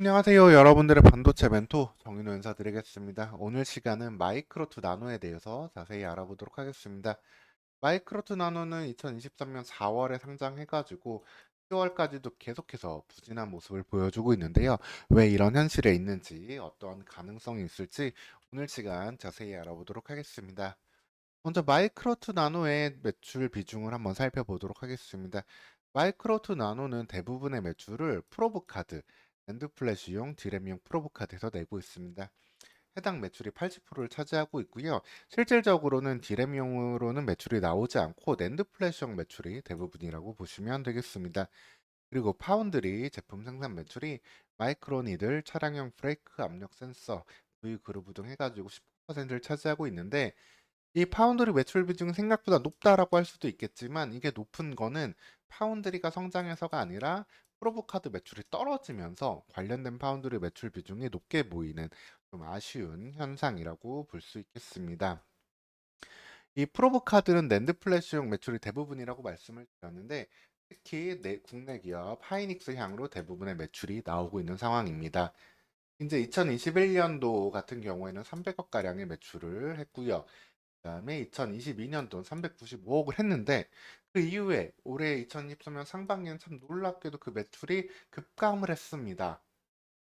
안녕하세요. 여러분들의 반도체 멘토 정인호 인사드리겠습니다. 오늘 시간은 마이크로 투 나노에 대해서 자세히 알아보도록 하겠습니다. 마이크로 투 나노는 2023년 4월에 상장해가지고 10월까지도 계속해서 부진한 모습을 보여주고 있는데요. 왜 이런 현실에 있는지, 어떤 가능성이 있을지 오늘 시간 자세히 알아보도록 하겠습니다. 먼저 마이크로 투 나노의 매출 비중을 한번 살펴보도록 하겠습니다. 마이크로 투 나노는 대부분의 매출을 프로브 카드, 랜드 플래시용 디램용 프로브 카드에서 내고 있습니다. 해당 매출이 80%를 차지하고 있고요. 실질적으로는 디램용으로는 매출이 나오지 않고 랜드 플래시용 매출이 대부분이라고 보시면 되겠습니다. 그리고 파운드리 제품 생산 매출이 마이크로 니들, 차량용 브레이크 압력 센서, V 그루브 등 해가지고 19%를 차지하고 있는데 이 파운드리 매출 비중이 생각보다 높다라고 할 수도 있겠지만 이게 높은 거는 파운드리가 성장해서가 아니라 프로브 카드 매출이 떨어지면서 관련된 파운드리 매출 비중이 높게 보이는 좀 아쉬운 현상이라고 볼 수 있겠습니다. 이 프로브 카드는 낸드 플래시용 매출이 대부분이라고 말씀을 드렸는데 특히 내 국내 기업 하이닉스 향으로 대부분의 매출이 나오고 있는 상황입니다. 이제 2021년도 같은 경우에는 300억 가량의 매출을 했고요. 그다음에 2022년도 395억을 했는데 그 이후에 올해 2023년 상반기는 참 놀랍게도 그 매출이 급감을 했습니다.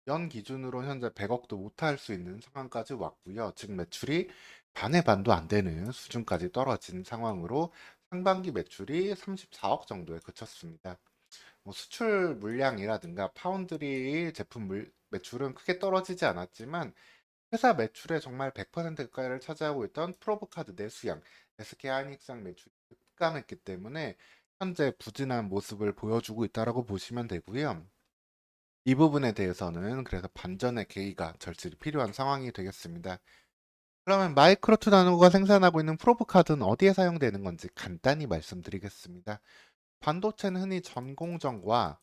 연 기준으로 현재 100억도 못할 수 있는 상황까지 왔고요. 즉 매출이 반의 반도 안 되는 수준까지 떨어진 상황으로 상반기 매출이 34억 정도에 그쳤습니다. 뭐 수출 물량이라든가 파운드리 제품 물, 매출은 크게 떨어지지 않았지만 회사 매출의 정말 100% 가까이를 차지하고 있던 프로브카드 내수량, SK 하이닉스랑 매출이 급감했기 때문에 현재 부진한 모습을 보여주고 있다라고 보시면 되고요. 이 부분에 대해서는 그래서 반전의 계기가 절실히 필요한 상황이 되겠습니다. 그러면 마이크로투 나노가 생산하고 있는 프로브 카드는 어디에 사용되는 건지 간단히 말씀드리겠습니다. 반도체는 흔히 전공정과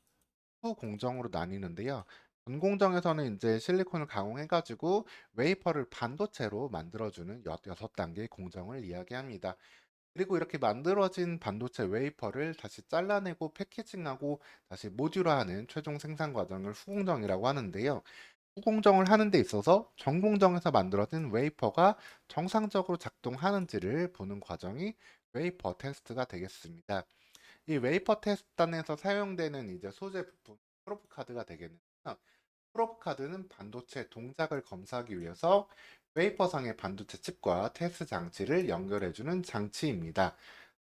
후공정으로 나뉘는데요. 전공정에서는 이제 실리콘을 가공해가지고 웨이퍼를 반도체로 만들어주는 여- 여섯 단계의 공정을 이야기합니다. 그리고 이렇게 만들어진 반도체 웨이퍼를 다시 잘라내고 패키징하고 다시 모듈화하는 최종 생산 과정을 후공정이라고 하는데요. 후공정을 하는 데 있어서 전공정에서 만들어진 웨이퍼가 정상적으로 작동하는지를 보는 과정이 웨이퍼 테스트가 되겠습니다. 이 웨이퍼 테스트단에서 사용되는 이제 소재 부품 프로브 카드가 되겠는데요. 프로브 카드는 반도체 동작을 검사하기 위해서 웨이퍼상의 반도체 칩과 테스트 장치를 연결해주는 장치입니다.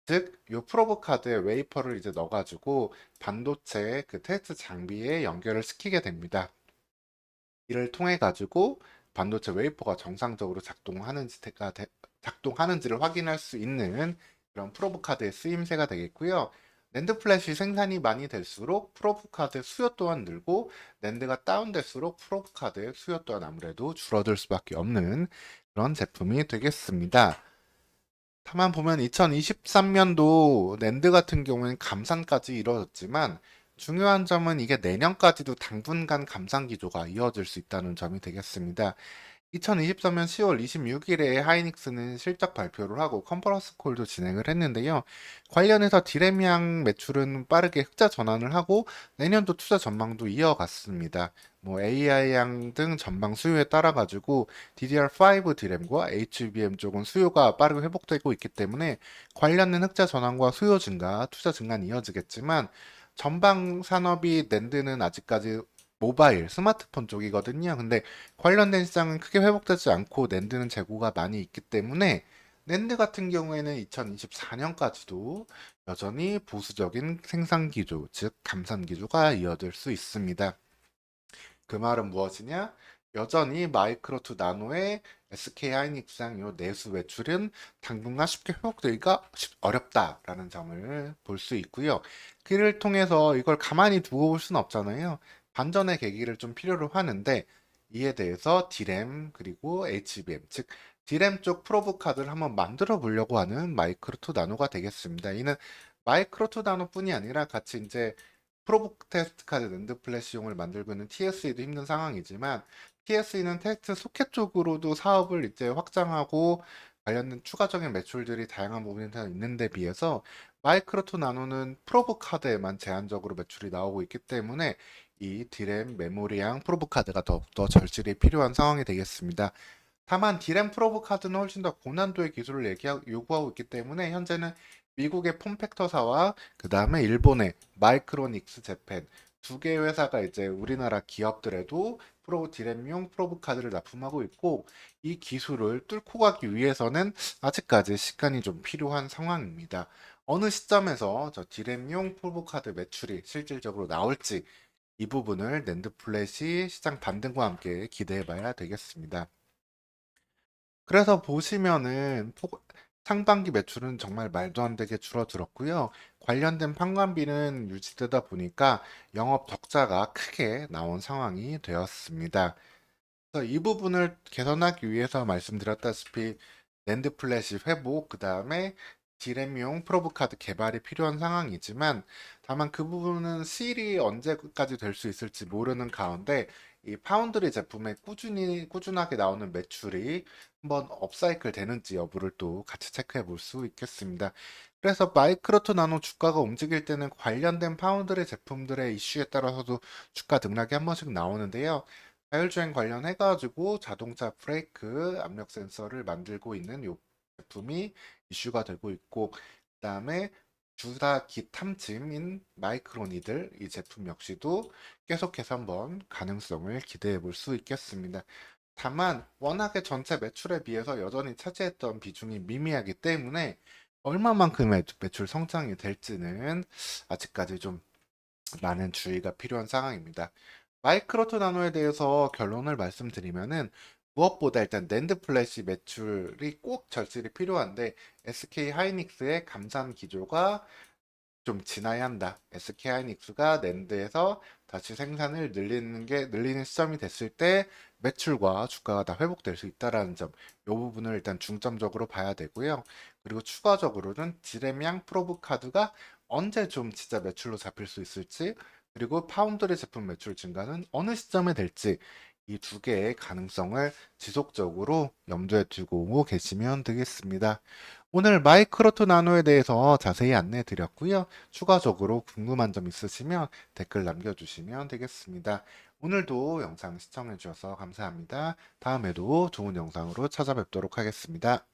즉, 이 프로브 카드에 웨이퍼를 이제 넣어가지고 반도체 그 테스트 장비에 연결을 시키게 됩니다. 이를 통해 가지고 반도체 웨이퍼가 정상적으로 작동하는지가 되- 작동하는지를 확인할 수 있는 그런 프로브 카드의 쓰임새가 되겠고요. 낸드 플래시 생산이 많이 될수록 프로브 카드의 수요 또한 늘고 낸드가 다운될수록 프로브 카드의 수요 또한 아무래도 줄어들 수밖에 없는 그런 제품이 되겠습니다. 다만 보면 2023년도 낸드 같은 경우에는 감산까지 이루어졌지만 중요한 점은 이게 내년까지도 당분간 감산 기조가 이어질 수 있다는 점이 되겠습니다. 2023년 10월 26일에 하이닉스는 실적 발표를 하고 컨퍼런스 콜도 진행을 했는데요. 관련해서 디램양 매출은 빠르게 흑자 전환을 하고 내년도 투자 전망도 이어갔습니다. 뭐 AI양 등 전방 수요에 따라 가지고 DDR5 디램과 HBM 쪽은 수요가 빠르게 회복되고 있기 때문에 관련된 흑자 전환과 수요 증가, 투자 증가는 이어지겠지만 전방 산업이 낸드는 아직까지 모바일, 스마트폰 쪽이거든요. 근데 관련된 시장은 크게 회복되지 않고 낸드는 재고가 많이 있기 때문에 낸드 같은 경우에는 2024년까지도 여전히 보수적인 생산 기조, 즉 감산 기조가 이어질 수 있습니다. 그 말은 무엇이냐? 여전히 마이크로 투 나노의 SK 하이닉스랑 요 내수 매출은 당분간 쉽게 회복되기가 쉽- 어렵다라는 점을 볼 수 있고요. 그를 통해서 이걸 가만히 두고 볼 수는 없잖아요. 반전의 계기를 좀 필요로 하는데 이에 대해서 디램 그리고 HBM 즉 디램 쪽 프로브 카드를 한번 만들어 보려고 하는 마이크로투 나노가 되겠습니다. 이는 마이크로투 나노뿐이 아니라 같이 이제 프로브 테스트 카드 랜드 플래시용을 만들고 있는 TSE도 힘든 상황이지만 TSE는 테스트 소켓 쪽으로도 사업을 이제 확장하고 관련된 추가적인 매출들이 다양한 부분에 있는 데 비해서 마이크로투 나노는 프로브 카드에만 제한적으로 매출이 나오고 있기 때문에 이 디램 메모리양 프로브 카드가 더욱더 절실히 필요한 상황이 되겠습니다. 다만 디램 프로브 카드는 훨씬 더 고난도의 기술을 얘기하, 요구하고 있기 때문에 현재는 미국의 폼팩터사와 그 다음에 일본의 마이크로닉스 재팬 두 개의 회사가 이제 우리나라 기업들에도 프로 디램용 프로브 카드를 납품하고 있고 이 기술을 뚫고 가기 위해서는 아직까지 시간이 좀 필요한 상황입니다. 어느 시점에서 저 디램용 프로브 카드 매출이 실질적으로 나올지 이 부분을 낸드 플랫이 시장 반등과 함께 기대해 봐야 되겠습니다. 그래서 보시면은 포- 상반기 매출은 정말 말도 안 되게 줄어들었고요. 관련된 판관비는 유지되다 보니까 영업 적자가 크게 나온 상황이 되었습니다. 그래서 이 부분을 개선하기 위해서 말씀드렸다시피 낸드 플래시 회복, 그 다음에 디램용 프로브 카드 개발이 필요한 상황이지만 다만 그 부분은 실이 언제까지 될 수 있을지 모르는 가운데 이 파운드리 제품에 꾸준히 꾸준하게 나오는 매출이 한번 업사이클 되는지 여부를 또 같이 체크해 볼 수 있겠습니다. 그래서 마이크로트 나노 주가가 움직일 때는 관련된 파운드리 제품들의 이슈에 따라서도 주가 등락이 한 번씩 나오는데요. 자율주행 관련해가지고 자동차 브레이크 압력 센서를 만들고 있는 요 제품이 이슈가 되고 있고, 그 다음에 주사기 탐침인 마이크로니들 이 제품 역시도 계속해서 한번 가능성을 기대해 볼 수 있겠습니다. 다만 워낙에 전체 매출에 비해서 여전히 차지했던 비중이 미미하기 때문에 얼마만큼의 매출 성장이 될지는 아직까지 좀 많은 주의가 필요한 상황입니다. 마이크로트 나노에 대해서 결론을 말씀드리면은 무엇보다 일단 낸드 플래시 매출이 꼭 절실히 필요한데 SK 하이닉스의 감산 기조가 좀 지나야 한다. SK 하이닉스가 낸드에서 다시 생산을 늘리는 게 늘리는 시점이 됐을 때 매출과 주가가 다 회복될 수 있다라는 점, 이 부분을 일단 중점적으로 봐야 되고요. 그리고 추가적으로는 디램양 프로브 카드가 언제 좀 진짜 매출로 잡힐 수 있을지, 그리고 파운드리 제품 매출 증가는 어느 시점에 될지 이 두 개의 가능성을 지속적으로 염두에 두고 계시면 되겠습니다. 오늘 마이크로트 나노에 대해서 자세히 안내 드렸고요. 추가적으로 궁금한 점 있으시면 댓글 남겨주시면 되겠습니다. 오늘도 영상 시청해 주셔서 감사합니다. 다음에도 좋은 영상으로 찾아뵙도록 하겠습니다.